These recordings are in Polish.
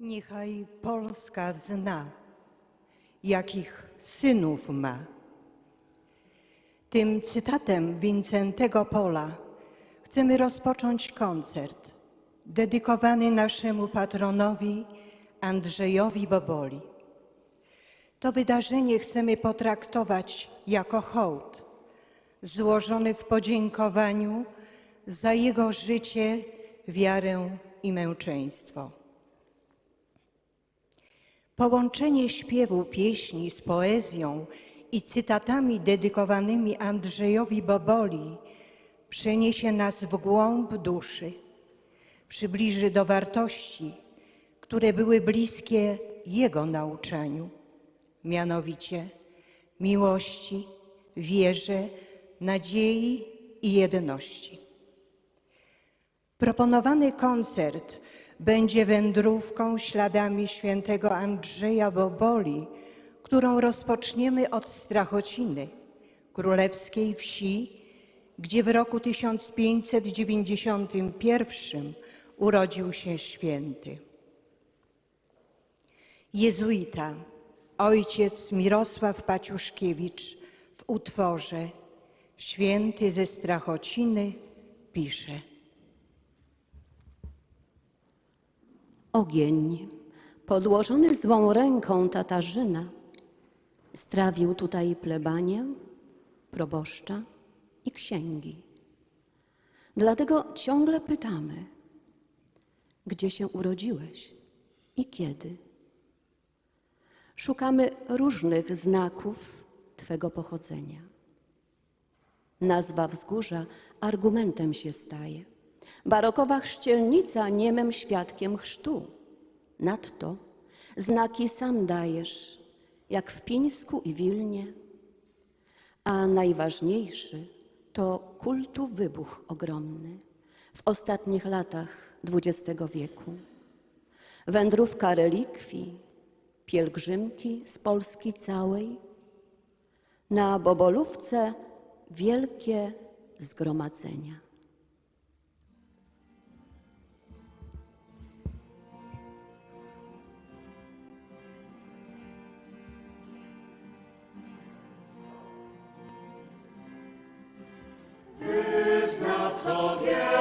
Niechaj Polska zna, jakich synów ma. Tym cytatem Wincentego Pola chcemy rozpocząć koncert dedykowany naszemu patronowi Andrzejowi Boboli. To wydarzenie chcemy potraktować jako hołd złożony w podziękowaniu za jego życie, wiarę i męczeństwo. Połączenie śpiewu pieśni z poezją i cytatami dedykowanymi Andrzejowi Boboli przeniesie nas w głąb duszy, przybliży do wartości, które były bliskie jego nauczaniu, mianowicie miłości, wierze, nadziei i jedności. Proponowany koncert będzie wędrówką śladami świętego Andrzeja Boboli, którą rozpoczniemy od Strachociny, królewskiej wsi, gdzie w roku 1591 urodził się święty. Jezuita, ojciec Mirosław Paciuszkiewicz w utworze Święty ze Strachociny pisze. Ogień, podłożony złą ręką Tatarzyna, strawił tutaj plebanię, proboszcza i księgi. Dlatego ciągle pytamy, gdzie się urodziłeś i kiedy. Szukamy różnych znaków Twego pochodzenia. Nazwa wzgórza argumentem się staje. Barokowa chrzcielnica niemym świadkiem chrztu. Nadto znaki sam dajesz, jak w Pińsku i Wilnie. A najważniejszy to kultu wybuch ogromny w ostatnich latach XX wieku. Wędrówka relikwii, pielgrzymki z Polski całej. Na Bobolówce wielkie zgromadzenia. Wciąż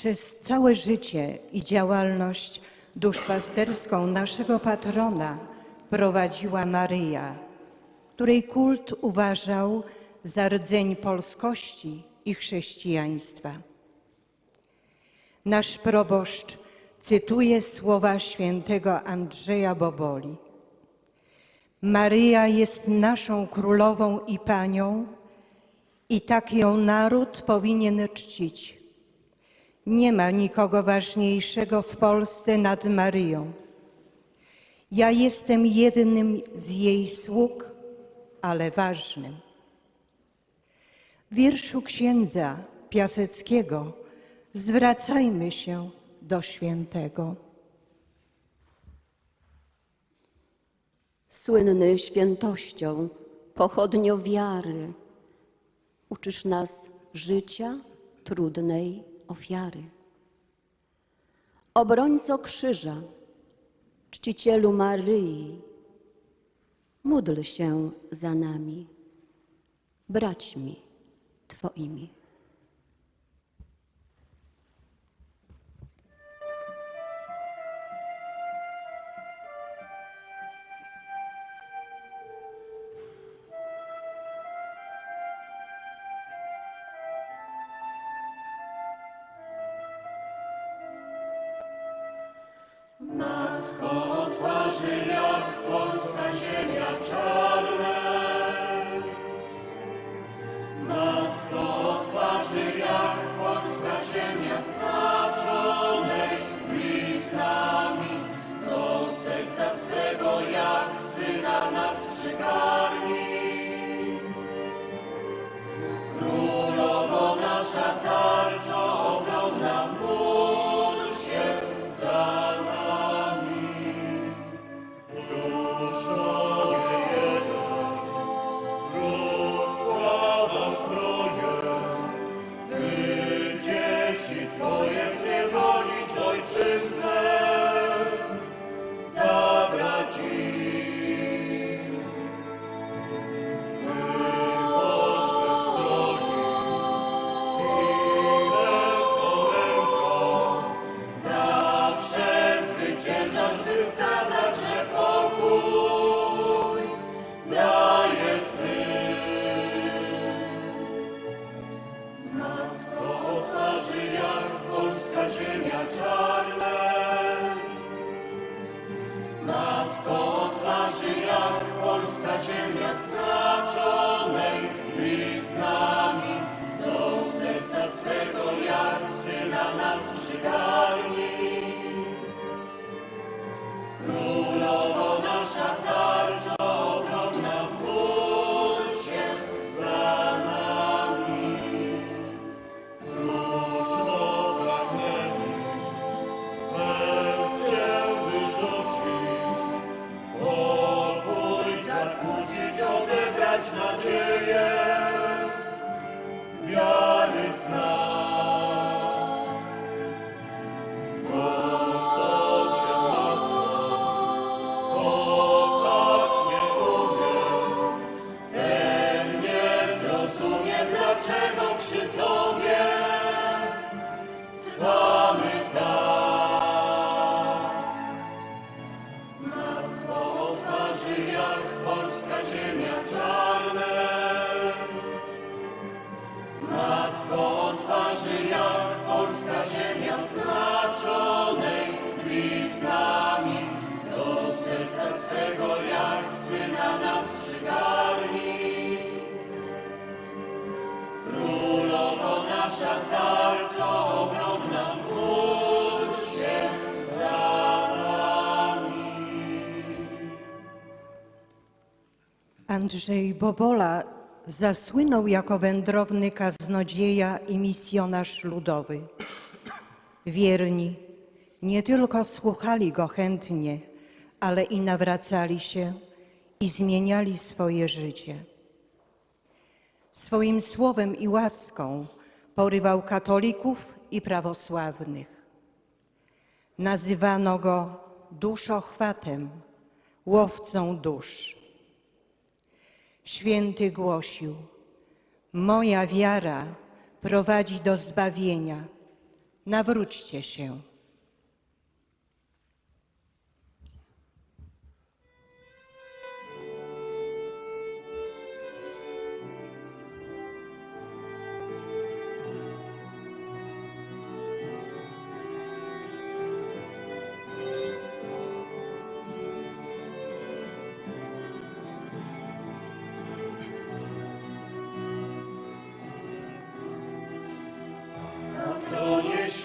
Przez całe życie i działalność duszpasterską naszego patrona prowadziła Maryja, której kult uważał za rdzeń polskości i chrześcijaństwa. Nasz proboszcz cytuje słowa świętego Andrzeja Boboli. Maryja jest naszą królową i panią, i tak ją naród powinien czcić. Nie ma nikogo ważniejszego w Polsce nad Maryją. Ja jestem jednym z jej sług, ale ważnym. W wierszu księdza Piaseckiego zwracajmy się do świętego. Słynny świętością, pochodnio wiary, uczysz nas życia trudnej ofiary. Obrońco krzyża, czcicielu Maryi, módl się za nami, braćmi Twoimi. Andrzej Bobola zasłynął jako wędrowny kaznodzieja i misjonarz ludowy. Wierni nie tylko słuchali go chętnie, ale i nawracali się i zmieniali swoje życie. Swoim słowem i łaską porywał katolików i prawosławnych. Nazywano go duszochwatem, łowcą dusz. Święty głosił: Moja wiara prowadzi do zbawienia, nawróćcie się.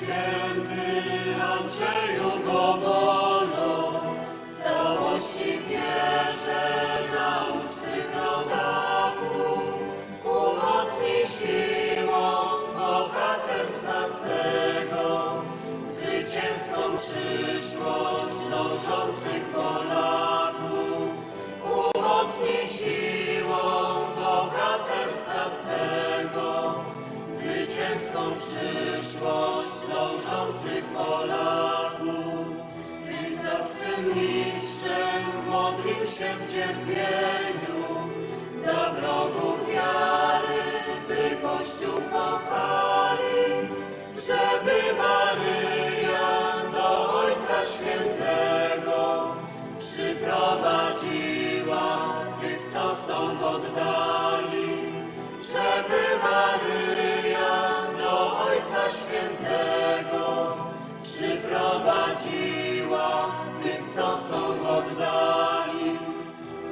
Tronie zwycięską przyszłość dążących Polaków. Ty za swym mistrzem modlił się w cierpieniu, za wrogów wiary, by Kościół kochali, Świętego przyprowadziła tych, co są oddali.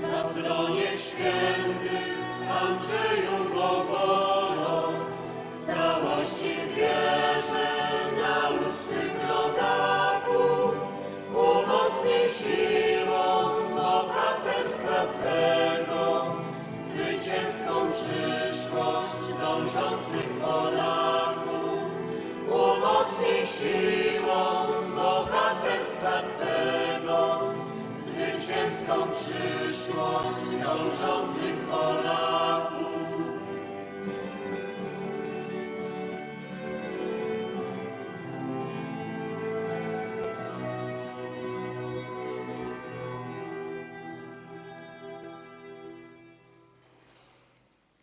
Na tronie święty Andrzeju Bobolo, z całości wierzę naucz swych rodaków, umocnij siłą bohaterstwa Twego, zwycięską przyszłość dążących Polaków. Umocnij siłą bohaterstwa Twego, zwycięską przyszłość dążących Polaków.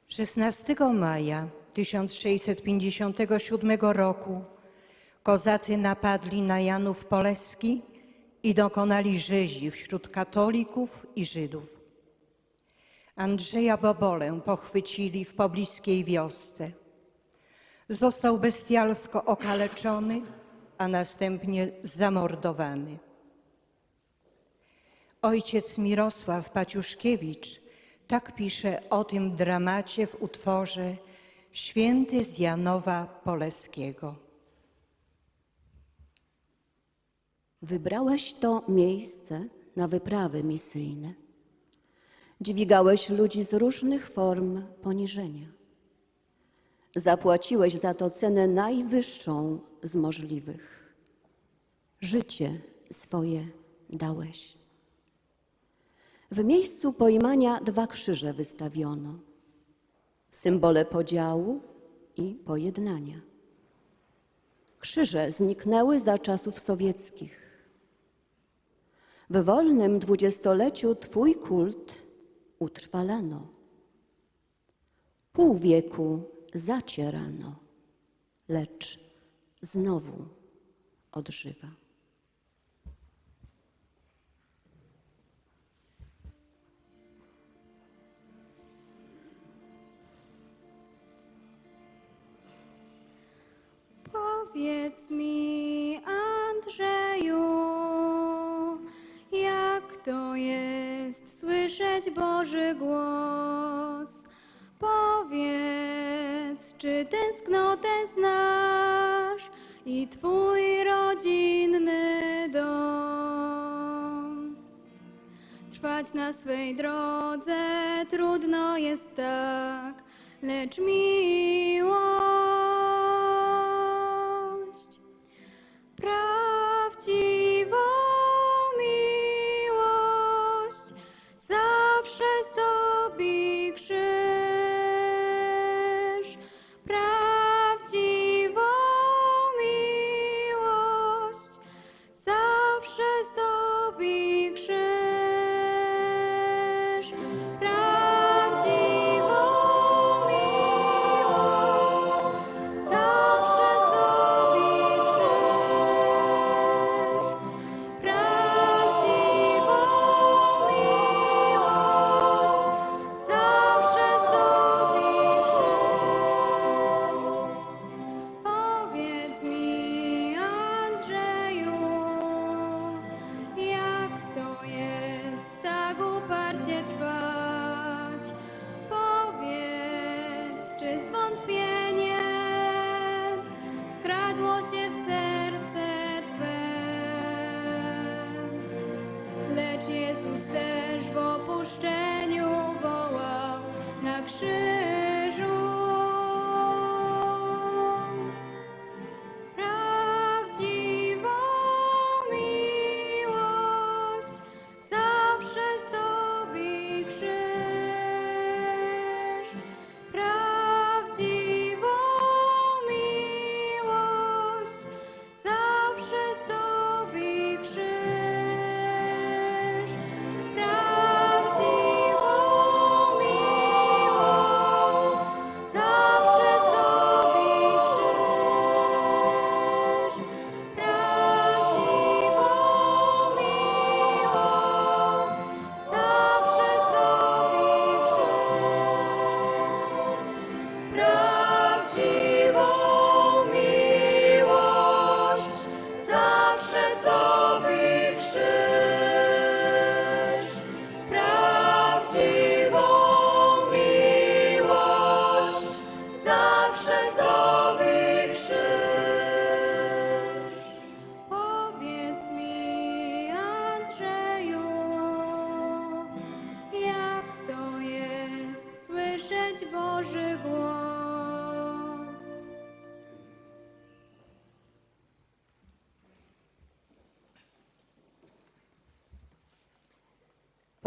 Szesnastego maja 1657 roku kozacy napadli na Janów Poleski i dokonali rzezi wśród katolików i Żydów. Andrzeja Bobolę pochwycili w pobliskiej wiosce. Został bestialsko okaleczony, a następnie zamordowany. Ojciec Mirosław Paciuszkiewicz tak pisze o tym dramacie w utworze Święty z Janowa Poleskiego. Wybrałeś to miejsce na wyprawy misyjne. Dźwigałeś ludzi z różnych form poniżenia. Zapłaciłeś za to cenę najwyższą z możliwych. Życie swoje dałeś. W miejscu pojmania dwa krzyże wystawiono, symbole podziału i pojednania. Krzyże zniknęły za czasów sowieckich. W wolnym dwudziestoleciu Twój kult utrwalano. Pół wieku zacierano, lecz znowu odżywa. Powiedz mi, Andrzeju, jak to jest słyszeć Boży głos? Powiedz, czy tęsknotę znasz i Twój rodzinny dom? Trwać na swej drodze trudno jest tak, lecz miłość,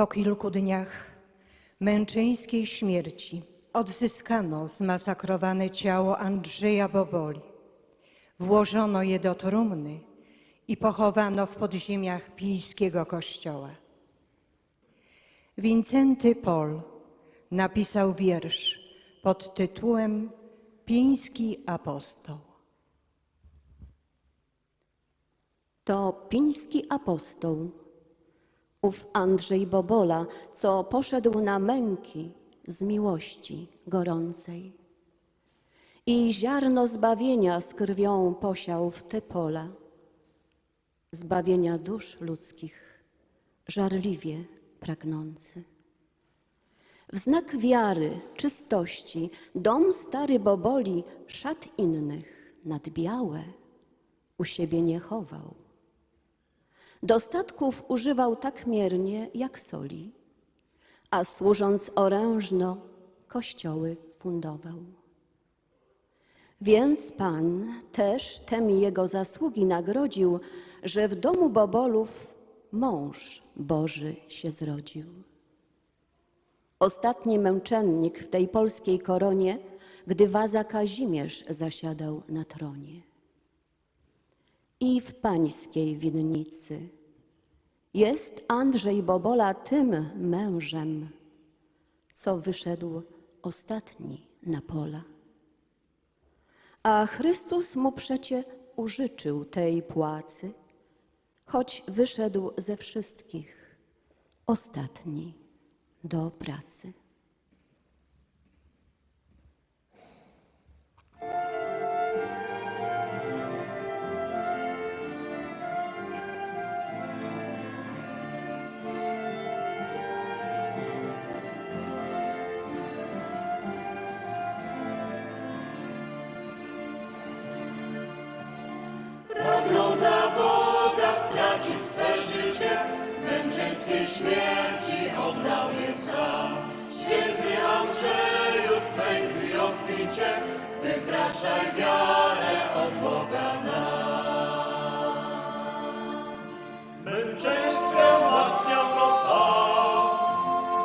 Po kilku dniach męczeńskiej śmierci odzyskano zmasakrowane ciało Andrzeja Boboli. Włożono je do trumny i pochowano w podziemiach pijskiego kościoła. Wincenty Pol napisał wiersz pod tytułem Piński apostoł. To piński apostoł, ów Andrzej Bobola, co poszedł na męki z miłości gorącej. I ziarno zbawienia z krwią posiał w te pola, zbawienia dusz ludzkich, żarliwie pragnący. W znak wiary, czystości, dom stary Boboli szat innych nad białe u siebie nie chował. Dostatków używał tak miernie jak soli, a służąc orężno, kościoły fundował. Więc Pan też tem jego zasługi nagrodził, że w domu Bobolów mąż Boży się zrodził. Ostatni męczennik w tej polskiej koronie, gdy waza Kazimierz zasiadał na tronie. I w pańskiej winnicy jest Andrzej Bobola tym mężem, co wyszedł ostatni na pola. A Chrystus mu przecie użyczył tej płacy, choć wyszedł ze wszystkich ostatni do pracy. Męczeńskiej śmierci oddał sam. Święty Andrzeju, z Twej krwi obficie, wypraszaj wiarę od Boga nam. Męczeństwem umacniał go Pan,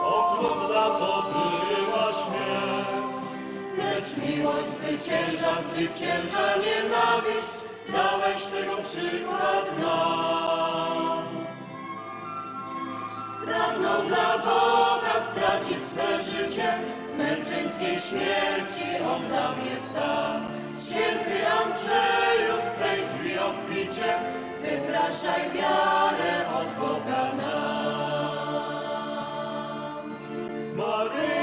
okrut dla to była śmierć. Lecz miłość zwycięża, zwycięża nienawiść, dałeś tego przykład nam. Pragnął dla Boga stracić swe życie, w męczeńskiej śmierci oddał je sam. Święty Andrzeju, z Twej krwi obficie, wypraszaj wiarę od Boga nam. Maryja,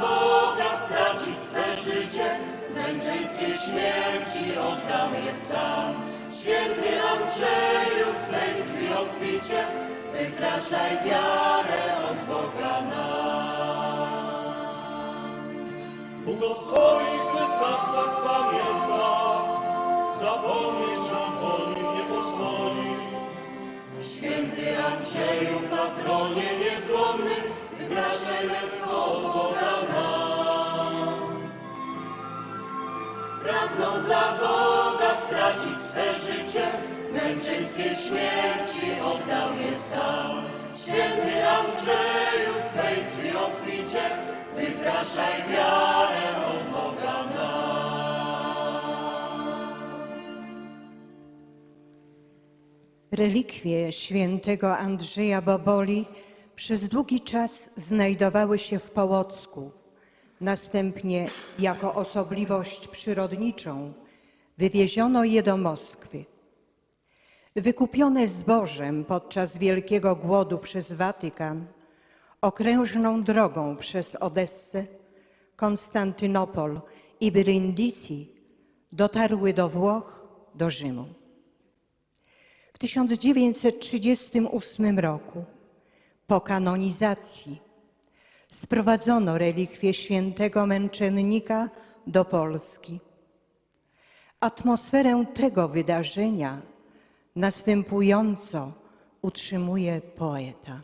Boga stracić swe życie, męczeńskiej śmierci oddał je sam. Święty Andrzeju, z Twej krwi obficie, wypraszaj wiarę od Boga nam. Bóg o swoich wystawcach pamięta, zapomnieć o nim nie pozwoli. Święty Andrzeju, patronie niezłomny, Pragnął dla Boga stracić swe życie, męczeńskiej śmierci oddał je sam. Święty Andrzeju, z Twej krwi obficie, wypraszaj wiarę od Boga nam. Relikwie świętego Andrzeja Boboli przez długi czas znajdowały się w Połocku. Następnie jako osobliwość przyrodniczą wywieziono je do Moskwy. Wykupione zbożem podczas Wielkiego Głodu przez Watykan, okrężną drogą przez Odessę, Konstantynopol i Brindisi dotarły do Włoch, do Rzymu. W 1938 roku, po kanonizacji, sprowadzono relikwie świętego męczennika do Polski. Atmosferę tego wydarzenia następująco utrzymuje poeta.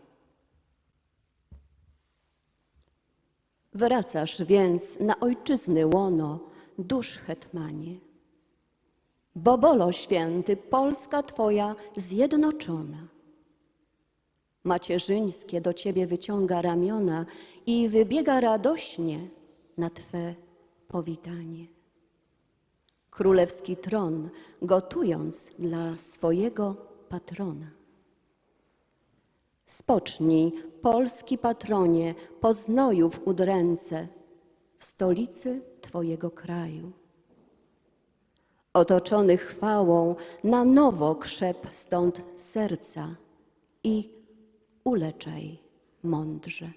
Wracasz więc na ojczyzny łono, dusz hetmanie. Bobolo święty, Polska Twoja zjednoczona. Macierzyńskie do Ciebie wyciąga ramiona i wybiega radośnie na Twe powitanie. Królewski tron gotując dla swojego patrona. Spocznij, polski patronie, poznojów udręce w stolicy Twojego kraju. Otoczony chwałą, na nowo krzep stąd serca i uleczaj mądrze.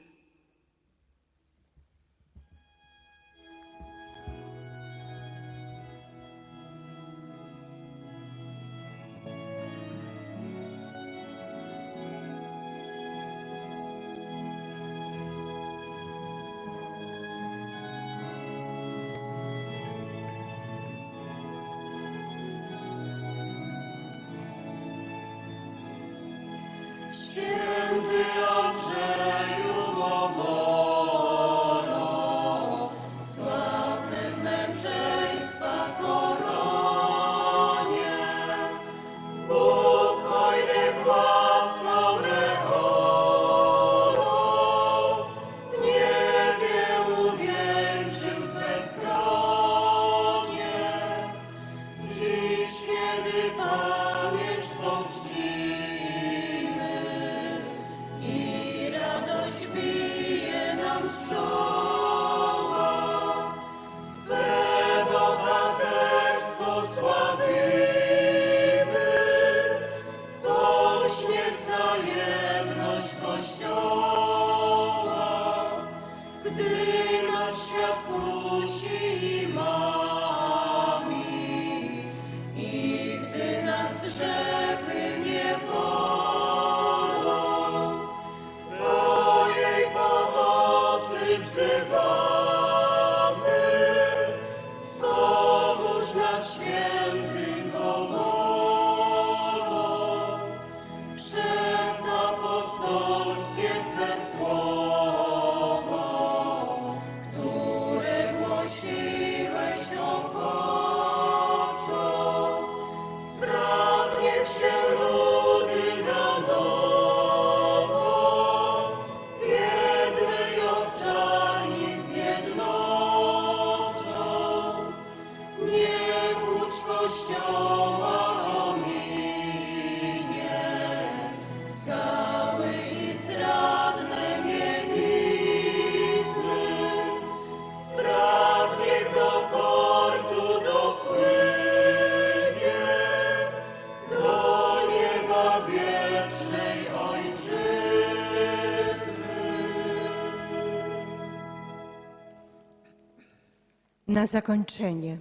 Na zakończenie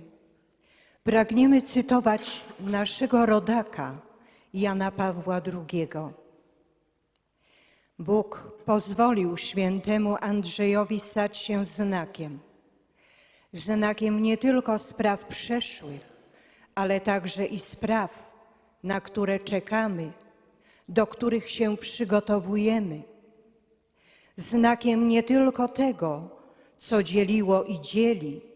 pragniemy cytować naszego rodaka Jana Pawła II. Bóg pozwolił świętemu Andrzejowi stać się znakiem. Znakiem nie tylko spraw przeszłych, ale także i spraw, na które czekamy, do których się przygotowujemy. Znakiem nie tylko tego, co dzieliło i dzieli,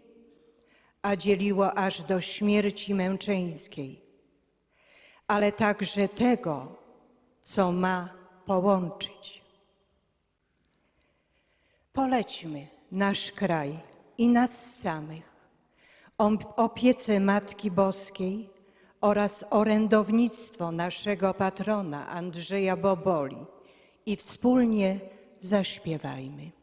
a dzieliło aż do śmierci męczeńskiej, ale także tego, co ma połączyć. Polećmy nasz kraj i nas samych o opiece Matki Boskiej oraz orędownictwo naszego patrona Andrzeja Boboli i wspólnie zaśpiewajmy.